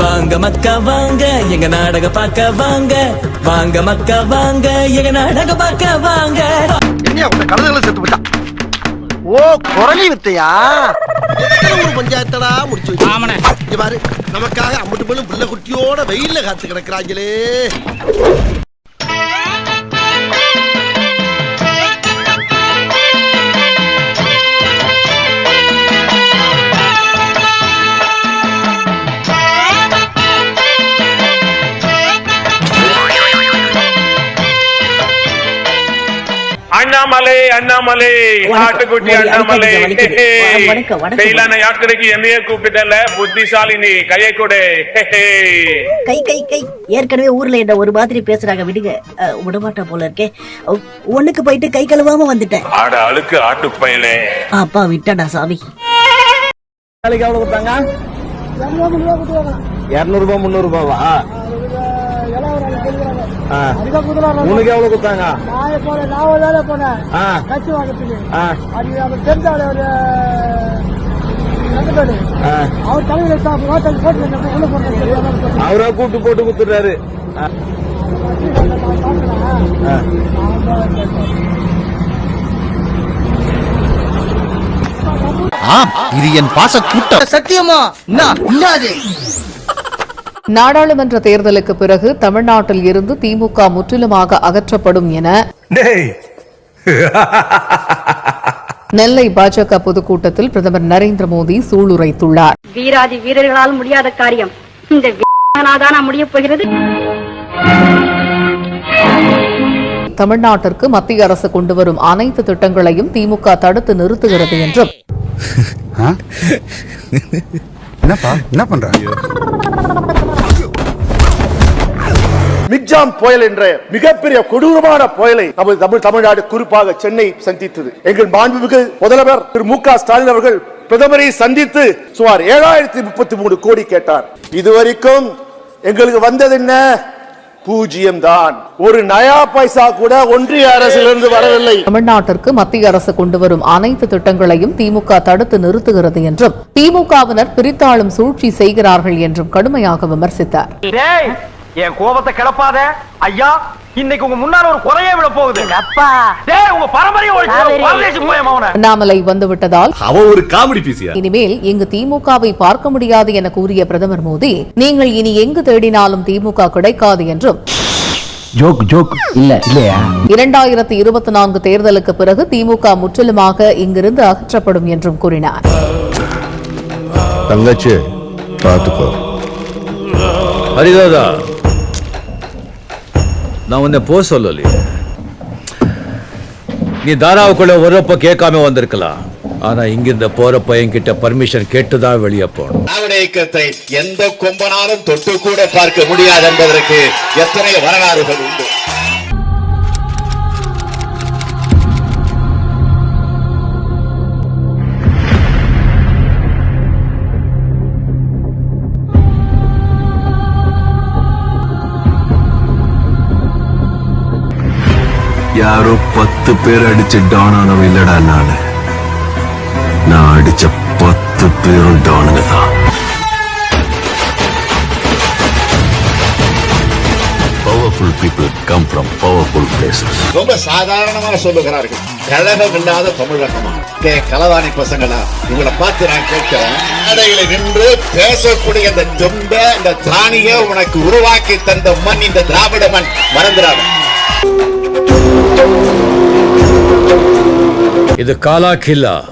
வாங்க மக்கா வாங்க எங்க நாடக பார்க்க வாங்க. வாங்க மக்கா வாங்க எங்க நாடக பார்க்க வாங்க. ஓ குரலி வித்தையா? ஒரு பஞ்சாயத்தடா முடிச்சு இங்க பாரு நமக்காக அம்மட்டு பெண்ணும் பிள்ளை குட்டியோட வெயில்ல காத்து கிடக்குறாங்களே. அண்ணாமலை அண்ணாமலை. ஆட்டுக்குட்டி அண்ணாமலை. செயலான யாத்திரைக்கு என்னைய கூப்பிட்டல புத்திசாலினி கையை கொடு. கை கை கை. ஏற்கனவே ஊர்ல என்ன ஒரு மாதிரி பேசுறாங்க. விடுங்க. அஹ், விடமாட்டா போல இருக்கே. ஒண்ணுக்கு போயிட்டு கை கழுவாம வந்துட்டேன். ஆட அழுக்கு ஆட்டு பயலே அப்பா விட்டடா சாமி. நாளைக்கு எவ்வளவு கொடுத்தாங்க? இருநூறு ரூபாய் முந்நூறு ரூபாவா ஆ. உனக்கு எவ்வளவு கொடுத்தாங்க ஆ. ஆ. ஆ. அவரா கூட்டு போட்டு குத்துறாரு ஆம் இது என் பாச கூட்டம் சத்தியமா இன்னாது நாடாளுமன்ற தேர்தலுக்கு பிறகு தமிழ்நாட்டில் இருந்து திமுக முற்றிலுமாக அகற்றப்படும் என நெல்லை பாஜக பொதுக்கூட்டத்தில் பிரதமர் நரேந்திர மோடி சூளுரைத்துள்ளார். வீராதி வீரர்களால் முடியாத காரியம். இந்த முடிய போகிறது? தமிழ்நாட்டிற்கு மத்திய அரசு கொண்டு வரும் அனைத்து திட்டங்களையும் திமுக தடுத்து நிறுத்துகிறது என்றும். என்னப்பா? என்ன பண்ற? மிக்ஜாம் புயல் என்ற மிகப்பெரிய கொடூரமான புயலை நமது தமிழ் தமிழ்நாடு குறிப்பாக சென்னை சந்தித்தது. எங்கள் மாண்புமிகு முதல்வர் திரு மு க ஸ்டாலின் அவர்கள் பிரதமரை சந்தித்து சுமார் ஏழாயிரத்தி முப்பத்தி மூணு கோடி கேட்டார். இதுவரைக்கும் எங்களுக்கு வந்தது என்ன? பூஜ்ஜியம் தான் ஒரு நயா பைசா கூட ஒன்றிய அரசிலிருந்து வரவில்லை. தமிழ்நாட்டிற்கு மத்திய அரசு கொண்டு வரும் அனைத்து திட்டங்களையும் திமுக தடுத்து நிறுத்துகிறது என்றும் திமுகவினர் பிரித்தாளும் சூழ்ச்சி செய்கிறார்கள் என்றும் கடுமையாக விமர்சித்தார். என் கோபத்தை கிளப்பாத? ஐயா இன்னைக்கு உங்க முன்னால ஒரு குறையே விட போகுது. அப்பா. டேய் உங்க பரம்பரையை ஒழிச்சு போய மவன அண்ணாமலை வந்துவிட்டதால் அவ ஒரு காமெடி பீசியா? இனிமேல் இங்கு திமுகவை பார்க்க முடியாது என கூறிய பிரதமர் மோடி நீங்கள் இனி எங்கு தேடினாலும் திமுக கிடைக்காது என்றும். Joke joke. இல்ல. இல்லையா? இரண்டாயிரத்தி இருபத்தி நான்கு தேர்தலுக்கு பிறகு திமுக முற்றிலுமாக இங்கிருந்து அகற்றப்படும் என்றும் கூறினார். தங்கச்சி பாத்துக்கோ ஹரிதாதா நான் உன்னை போ சொல்லலையே. நீ தாராவுக்குள்ள வரப்ப கேட்காம வந்திருக்கலாம். ஆனா இங்கிருந்த போறப்ப என்கிட்ட பர்மிஷன் கேட்டுதான் வெளியே போனோம் திராவிட இயக்கத்தை எந்த கொம்பனாலும் தொட்டு கூட பார்க்க முடியாது என்பதற்கு எத்தனை வரலாறுகள் உண்டு? பத்து பேர் அடிச்சு டான் ஆனவன் இல்லடா நானு. நான் அடிச்ச பத்து பேரும் டானுங்க தான். Powerful people come from powerful places ரொம்ப சாதாரணமாக சொல்லுகிறார்கள். கழகம் இல்லாத தமிழகமா டே கலவாணி பசங்களா உங்களை பார்த்து நான் கேட்கிறேன். மேடையில நின்று பேசக்கூடிய அந்த தொம்ப அந்த திராணிய உனக்கு உருவாக்கி தந்த மண் இந்த திராவிட மண். மறந்துடாத. இது காலா கில்லா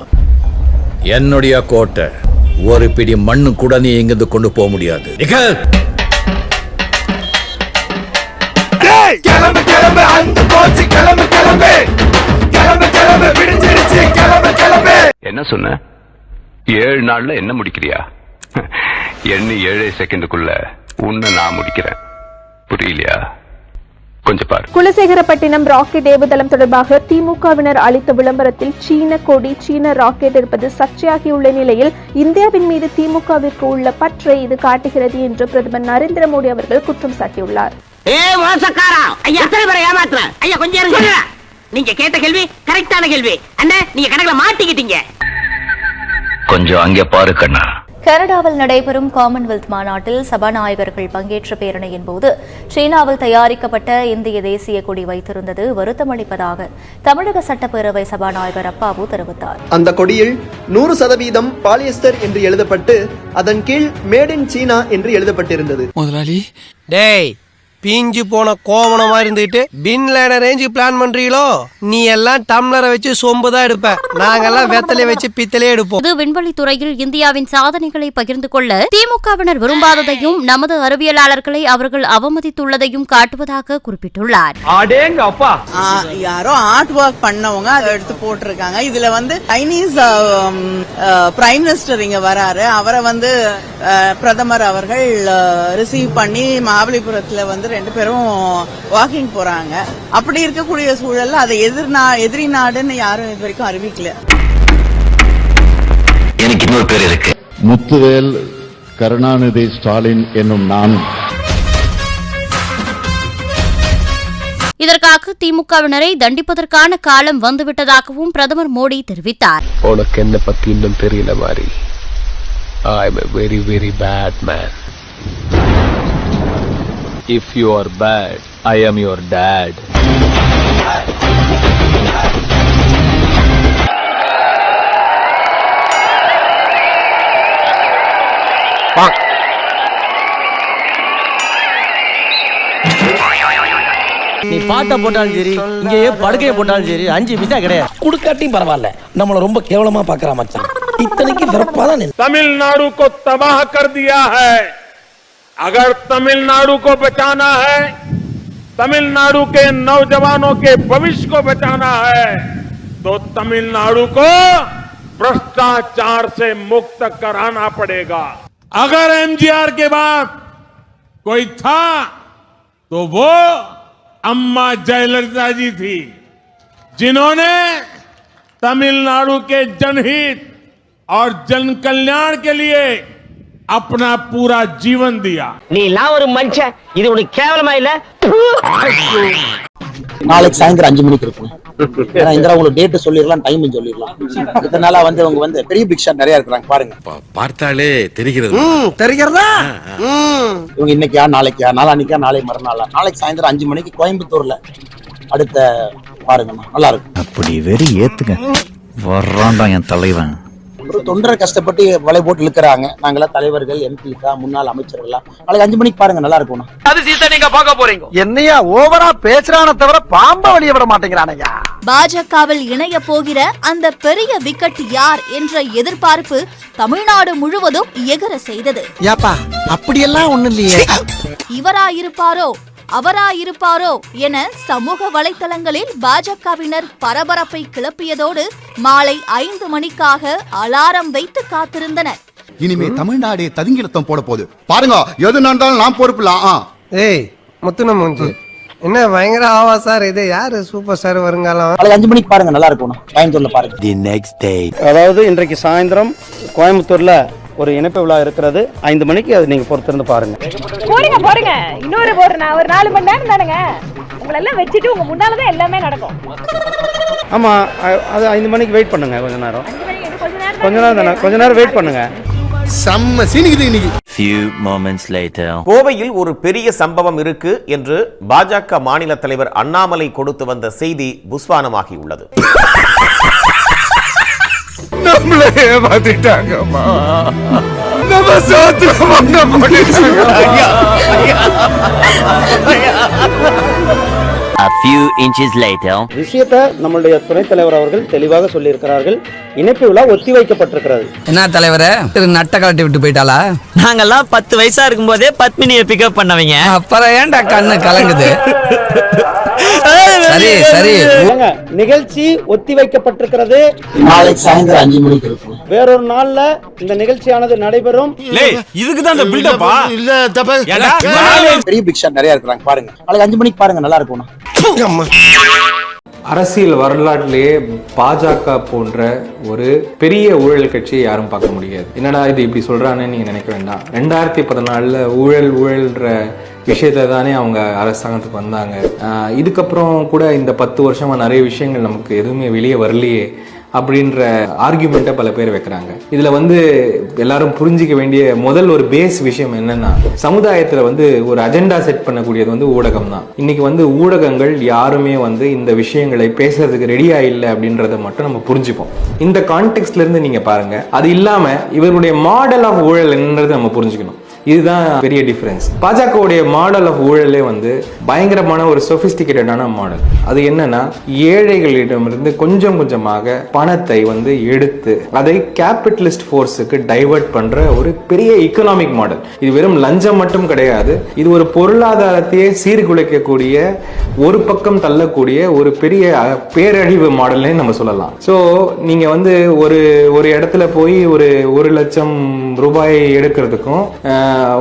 என்னுடைய கோட்டை. ஒரு பிடி மண்ணு கூட நீ இங்கிருந்து கொண்டு போக முடியாது. நிக்கல். கிளம்பு கிளம்பு அந்த போச்சு கிளம்பு கிளம்பு. கிளம்பு கிளம்பு விடிஞ்சிருச்சு கிளம்பு கிளம்பு. என்ன சொன்ன? ஏழு நாள்ல என்ன முடிக்கிறியா? எண்ணி ஏழே செகண்டுக்குள்ள உன்னை நான் முடிக்கிறேன். புரியலையா? குலசேகரப்பட்டினம் ராக்கெட் ஏவுதளம் தொடர்பாக திமுகவினர் அளித்த விளம்பரத்தில் சீன கொடி சீன ராக்கெட் இருப்பது சர்ச்சையாகியுள்ள நிலையில் இந்தியாவின் மீது திமுகவிற்கு உள்ள பற்றை இது காட்டுகிறது என்று பிரதமர் நரேந்திர மோடி அவர்கள் குற்றம் சாட்டியுள்ளார். நீங்க கேட்ட கேள்வி கரெக்டான கேள்வி. அண்ணே நீங்க கணக்குல மாட்டிக்கிட்டீங்க. கொஞ்சம் அங்கே பாரு கண்ணா. கனடாவில் நடைபெறும் காமன்வெல்த் மாநாட்டில் சபாநாயகர்கள் பங்கேற்ற பேரணியின் போது சீனாவில் தயாரிக்கப்பட்ட இந்திய தேசிய கொடி வைத்திருந்தது வருத்தமளிப்பதாக தமிழக சட்டப்பேரவை சபாநாயகர் அப்பாவு தெரிவித்தார். அந்த கொடியில் நூறு சதவீதம் பாலியஸ்டர் என்று எழுதப்பட்டு அதன் கீழ் மேட் இன் சீனா என்று எழுதப்பட்டிருந்தது. முதலாளி. டேய் பிஞ்சு போன கோவணமா இருந்துட்டு பின் லேன ரேஞ்சு பிளான் பண்றீங்களோ? நீ எல்லாம் டம்ளரை வச்சு சொம்பு தான் எடுப்ப. நாங்கெல்லாம் வெத்தலைய வச்சு பித்தலே எடுப்போம். இது விண்வெளி துறையில் இந்தியாவின் சாதனைகளை பகிர்ந்து கொள்ள திமுகவினர் விரும்பாததையும் நமது அறிவியலாளர்களை அவர்கள் அவமதித்துள்ளதையும் காட்டுவதாக குறிப்பிட்டுள்ளார். அடேங்க அப்பா. யாரோ ஆர்ட் ஒர்க் பண்ணவங்க அதை எடுத்து போட்டிருக்காங்க. இதுல வந்து சைனீஸ் பிரைம் மினிஸ்டர் இங்க வராரு. அவரை வந்து அஹ், பிரதமர் அவர்கள் ரிசீவ் பண்ணி மகாபலிபுரத்துல வந்து ரெண்டு பேரும் வாக்கிங் போறாங்க. அப்படி இருக்கக்கூடிய சூழல்ல அதை எதிர் நா எதிரி நாடுன்னு யாரும் இது வரைக்கும் அறிவிக்கல. எனக்கு இன்னொரு பேர் இருக்கு. முத்துவேல் கருணாநிதி ஸ்டாலின் என்னும் நான் இதற்காக திமுகவினரை தண்டிப்பதற்கான காலம் வந்துவிட்டதாகவும் பிரதமர் மோடி தெரிவித்தார். உனக்கு என்ன பத்தி இன்னும் தெரியல மாதிரி I am very very bad man if you are bad I am your dad நீ பாட்டை போட்டாலும் சரி இங்கேயே படுக்கையை போட்டாலும் சரி அஞ்சு பைசா கிடையாது. குடுக்காட்டியும் பரவாயில்ல. நம்மளை ரொம்ப கேவலமா பாக்குறா மச்சான். இத்தனைக்கு சிறப்பா தான் தமிழ்நாடு கொத்தமாக கருதியா अगर तमिलनाडु को बचाना है, तमिलनाडु के नौजवानों के भविष्य को बचाना है तो तमिलनाडु को भ्रष्टाचार से मुक्त कराना पड़ेगा। अगर एमजीआर के बाद कोई था तो वो अम्मा जयललिता जी थी, जिन्होंने तमिलनाडु के जनहित और जन कल्याण के लिए अपना पूरा जीवन दिया நீ எல்லாம் ஒரு மனுஷன் இது உனக்கு கேவலமா இல்ல நாளைக்கு சாயந்தரம் அஞ்சு மணிக்கு இருக்கும் ஏன்னா இந்திரா உங்களுக்கு டேட் சொல்லிடலாம் டைம் சொல்லிடலாம் இத்தனை நாளா வந்து அவங்க வந்து பெரிய பிக் ஷாட் நிறைய இருக்கிறாங்க பாருங்க பார்த்தாலே தெரிகிறது தெரிகிறதா இவங்க இன்னைக்கா நாளைக்கா நாளானிக்கா நாளை மறுநாளா நாளைக்கு சாயந்தரம் அஞ்சு மணிக்கு கோயம்புத்தூர்ல அடுத்த பாருங்கம்மா நல்லா இருக்கும் அப்படி வெறி ஏத்துங்க வர்றான்டா என் தலைவன் ஒரு தொண்டரை கஷ்டப்பட்டு வலை போட்டு இழுக்கிறாங்க. நாங்களாம் தலைவர்கள் எம்பிக்கா முன்னாள் அமைச்சர்கள்லாம். நாளைக்கு அஞ்சு மணிக்கு பாருங்க நல்லா இருக்கும் அது சீசன் நீங்க பார்க்க போறீங்க. என்னையா ஓவரா பேசுறான தவிர பாம்ப வெளிய விட மாட்டேங்கிறானையா? பாஜகவில் இணைய போகிற அந்த பெரிய விக்கெட் யார் என்ற எதிர்பார்ப்பு தமிழ்நாடு முழுவதும் எகர செய்தது. ஏப்பா அப்படியெல்லாம் ஒண்ணு இல்லையே. இவராயிருப்பாரோ அவராயிருப்பாரோ என சமூக வலைத்தளங்களில் பாஜகவினர் பரபரப்பை கிளப்பியதோடு மாலை ஐந்து மணிக்காக அலாரம் வைத்து காத்திருந்தனர். இனிமே தமிழ்நாடு ததுங்கிலத்தம் போட போகுது. பாருங்க எது நடந்தாலும் நான் பொறுப்புலாம் ஏய் முத்துன மூஞ்சி என்ன பயங்கர ஆவா சார் இது யாரு சூப்பர் ஸ்டார் வருங்காலம்? நாளைக்கு அஞ்சு மணிக்கு பாருங்க நல்லா இருக்கும் கோயம்புத்தூர்ல பாருங்க. தி நெக்ஸ்ட் டே அதாவது இன்றைக்கு சாயந்தரம் கோயம்புத்தூர்ல ஒரு இணைப்பு விழா இருக்கிறது. ஐந்து மணிக்கு அது நீங்க பொறுத்திருந்து பாருங்க. போடுங்க போடுங்க. இன்னொரு ஒரு ஒரு நாலு மணி நேரம் தானுங்க. உங்களை எல்லாம் வச்சுட்டு உங்க முன்னாலதான் எல்லாமே நடக்கும். ஆமா அ- அது ஐந்து மணிக்கு வெயிட் பண்ணுங்க கொஞ்ச நேரம். கொஞ்ச நேரம் கொஞ்ச நேரம் தானே? கொஞ்ச நேரம் வெயிட் பண்ணுங்க. செம்ம சீனிக்குது இன்னைக்கு. Few moments later. கோவையில் ஒரு பெரிய சம்பவம் இருக்கு என்று பாஜக மாநில தலைவர் அண்ணாமலை கொடுத்து வந்த செய்தி புஸ்வானமாகி உள்ளது. நம்மளே ஏமாத்திட்டாங்கம்மா. நம்ம சோத்து மண்ண a few inches later. விஷயத்தை நம்மளுடைய துணைத் தலைவர் அவர்கள் தெளிவாக சொல்லியிருக்கிறார்கள். இணைப்பு விழா ஒத்தி வைக்கப்பட்டிருக்கிறது. என்ன தலைவரே? திரு நட்ட கலட்டி விட்டு போயிட்டாளா? நாங்கெல்லாம் பத்து வயசா இருக்கும் போதே பத்மினியை பிக்கப் பண்ணவங்க. அப்புறம் ஏன்டா கண்ணு கலங்குது? சரி சரி. நிகழ்ச்சி ஒத்தி வைக்கப்பட்டிருக்கிறது. நாளைக்கு சாயந்தரம் அஞ்சு மணிக்கு இருக்கும். வேறொரு நாள்ல இந்த நிகழ்ச்சியானது நடைபெறும். இதுக்கு தான் இந்த பில்டப்பா இல்ல தப்ப பெரிய பிக் ஷாட் நிறைய இருக்கிறாங்க பாருங்க. நாளைக்கு அஞ்சு மணிக்கு பாருங்க நல்லா இருக்கும் அரசியல் வரலாற்றிலேயே பாஜக போன்ற ஒரு பெரிய ஊழல் கட்சியை யாரும் பார்க்க முடியாது. என்னடா இது இப்படி சொல்கிறான்னு நீங்க நினைக்க வேண்டாம். ரெண்டாயிரத்தி பதினாலுல ஊழல் ஊழல்ன்ற விஷயத்த தானே அவங்க அரசாங்கத்துக்கு வந்தாங்க. இதுக்கப்புறம் கூட இந்த பத்து வருஷமா நிறைய விஷயங்கள் நமக்கு எதுவுமே வெளியே வரலையே. அப்படின்ற ஆர்குமெண்ட்டை பல பேர் வைக்கிறாங்க. இதில் வந்து எல்லாரும் புரிஞ்சிக்க வேண்டிய முதல் ஒரு பேஸ் விஷயம் என்னன்னா சமுதாயத்தில் வந்து ஒரு அஜெண்டா செட் பண்ணக்கூடியது வந்து ஊடகம் தான் இன்னைக்கு வந்து ஊடகங்கள் யாருமே வந்து இந்த விஷயங்களை பேசுறதுக்கு ரெடியா இல்லை அப்படின்றத மட்டும் நம்ம புரிஞ்சுப்போம். இந்த கான்டெக்ட்ல இருந்து நீங்க பாருங்க. அது இல்லாம இவருடைய மாடல் ஆஃப் ஊழல் என்னன்றது நம்ம புரிஞ்சுக்கணும். இதுதான் பெரிய டிஃபரன்ஸ் பாஜகவுடைய மாடல் ஆஃப் ஊழலே வந்து பயங்கரமான ஒரு சொபிஸ்டிகேட்டடான மாடல் அது என்னன்னா ஏழைகளிடமிருந்து கொஞ்சம் கொஞ்சமாக பணத்தை வந்து எடுத்து அதை கேபிட்டலிஸ்ட் ஃபோர்ஸுக்கு டைவர்ட் பண்ற ஒரு பெரிய எக்கனாமிக் மாடல் இது வெறும் லஞ்சம் மட்டும் கிடையாது. இது ஒரு பொருளாதாரத்தையே சீர்குலைக்கக்கூடிய ஒரு பக்கம் தள்ளக்கூடிய ஒரு பெரிய பேரழிவு மாடல்னே நம்ம சொல்லலாம். ஸோ நீங்க வந்து ஒரு ஒரு இடத்துல போய் ஒரு ஒரு லட்சம் ரூபாய் எடுக்கிறதுக்கும்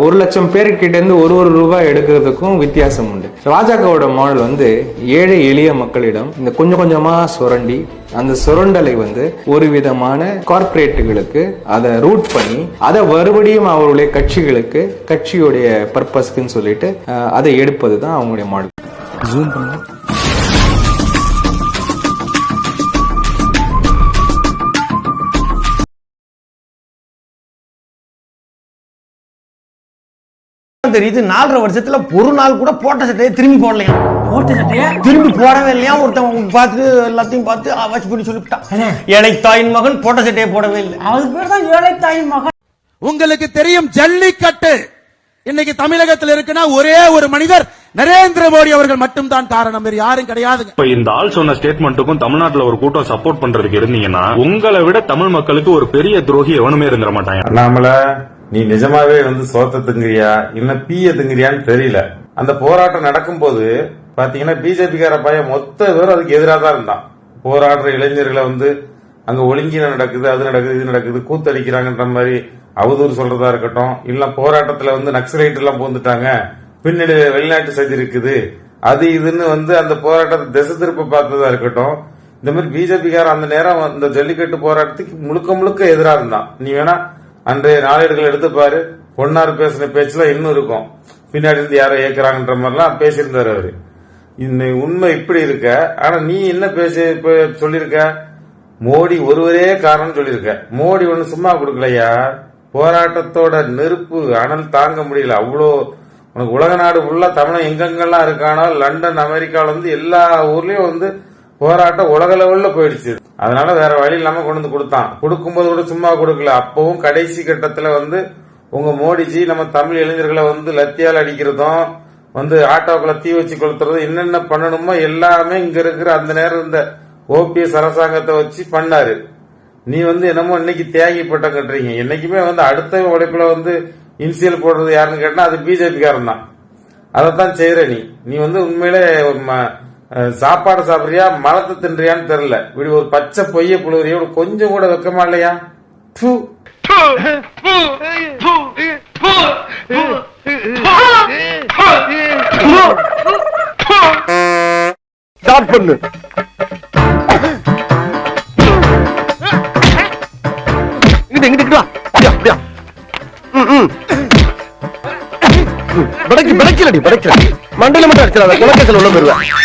ஒரு லட்சம் பேர்கிட்ட இருந்து ஒரு ஒரு ரூபாய் எடுக்கிறதுக்கும் வித்தியாசம் உண்டு. பாஜகவோட மாடல் வந்து ஏழை எளிய மக்களிடம் இந்த கொஞ்சம் கொஞ்சமா சுரண்டி அந்த சுரண்டலை வந்து ஒரு விதமான கார்ப்பரேட்டுகளுக்கு அதை ரூட் பண்ணி அதை மறுபடியும் அவருடைய கட்சிகளுக்கு கட்சியுடைய பர்பஸ்க்குன்னு சொல்லிட்டு அதை எடுப்பது தான் அவங்களுடைய மாடல் தெரியுது. நாலரை வருஷத்துல ஒரு நாள் கூட போட்ட சட்டையை திரும்பி போடலையா? போட்ட சட்டையை? திரும்பி போடவே இல்லையா? ஒருத்தன் பார்த்து எல்லாத்தையும் பார்த்து வாட்ச் பண்ணி சொல்லிவிட்டான். ஏழை தாயின் மகன் போட்ட சட்டையை போடவே இல்லை. அதுக்கு பேர் தான் ஏழை தாயின் மகன். உங்களுக்கு தெரியும் ஜல்லிக்கட்டு. இன்னைக்கு தமிழகத்தில் இருக்குன்னா ஒரே ஒரு மனிதர் நரேந்திர மோடி அவர்கள் மட்டும்தான் காரணம். வேறு யாரும் கிடையாதுங்க. இப்ப இந்த ஆள் சொன்ன ஸ்டேட்மெண்ட்டுக்கும் தமிழ்நாட்டுல ஒரு கூட்டம் சப்போர்ட் பண்றதுக்கு இருந்தீங்கன்னா உங்களை விட தமிழ் மக்களுக்கு ஒரு பெரிய துரோகி எவனுமே இருந்துட மாட்டாங்க அண்ணாமல நீ நிஜமாவே வந்து சோத்த திங்கிறியா? இல்ல பீய திங்கிறியான்னு தெரியல. அந்த போராட்டம் நடக்கும்போது பாத்தீங்கன்னா பிஜேபிக்கார பையன் மொத்த பேரும் அதுக்கு எதிராக தான் இருந்தான். போராடுற இளைஞர்களை வந்து அங்க ஒழுங்கின நடக்குது அது நடக்குது இது நடக்குது கூத்தடிக்கிறாங்கன்ற மாதிரி அவதூறு சொல்றதா இருக்கட்டும். இல்ல போராட்டத்துல வந்து நக்சலைட் எல்லாம் போந்துட்டாங்க பின்னாடி வெளிநாட்டு சதி இருக்குது. அது இதுன்னு வந்து அந்த போராட்டத்தை திசை திருப்ப பார்த்ததா இருக்கட்டும். இந்த மாதிரி பிஜேபிக்கார அந்த நேரம் இந்த ஜல்லிக்கட்டு போராட்டத்துக்கு முழுக்க முழுக்க எதிராக இருந்தான். நீ வேணா அன்றைய நாளேடுகள் எடுத்து பாரு. பொன்னார் பேசின பேச்சுல இன்னும் இருக்கும். பின்னாடி இருந்து யாரோ ஏக்குறாங்கன்ற மாதிரிலாம் பேசியிருந்தாரு அவரு. இந்த உண்மை இப்படி இருக்க. ஆனா நீ என்ன பேசி இப்ப சொல்லியிருக்க? மோடி ஒருவரே காரணம் சொல்லியிருக்க. மோடி ஒண்ணு சும்மா கொடுக்கலையா? போராட்டத்தோட நெருப்பு அனல் தாங்க முடியல. அவ்வளோ உனக்கு உலக நாடு ஃபுல்லாக தமிழன் எங்கெங்கெல்லாம் இருக்கானோ லண்டன் அமெரிக்கால இருந்து எல்லா ஊர்லயும் வந்து போராட்டம் உலக லெவல்ல போயிடுச்சு. அதனால வேற வழி இல்லாம கொண்டு வந்து கொடுத்தான். கொடுக்கும்போது கூட சும்மா கொடுக்கல. அப்பவும் கடைசி கட்டத்துல வந்து உங்க மோடிஜி நம்ம தமிழ் இளைஞர்களை வந்து லத்தியால் அடிக்கிறதும் வந்து ஆட்டோக்களை தீ வச்சு கொளுத்துறதும் என்னென்ன பண்ணணுமோ எல்லாமே இங்க இருக்கிற அந்த நேரம் இந்த ஓபிஎஸ் அரசாங்கத்தை வச்சு பண்ணாரு. நீ வந்து என்னமோ இன்னைக்கு தேங்கிப்பட்ட பட்டம் கட்டுறீங்க என்னைக்குமே வந்து அடுத்த உழைப்புல வந்து இன்சியல் போடுறது யாருன்னு கேட்டா அது பிஜேபி காரன் தான். அதைத்தான் செய்யற நீ. நீ வந்து உண்மையிலே ம- சாப்பாடு சாப்பிடுறியா? மலத்தை தின்றியான்னு தெரியல. இப்படி ஒரு பச்சை பொய்ய புழுவுறிய கொஞ்சம் கூட வெக்கமா இல்லையா? ப்பு. ஸ்டார்ட் பண்ணு. அப்படியா மண்டல மட்டும் அடிச்சிடாத குலக்கத்தில் உள்ள போயிருவேன்.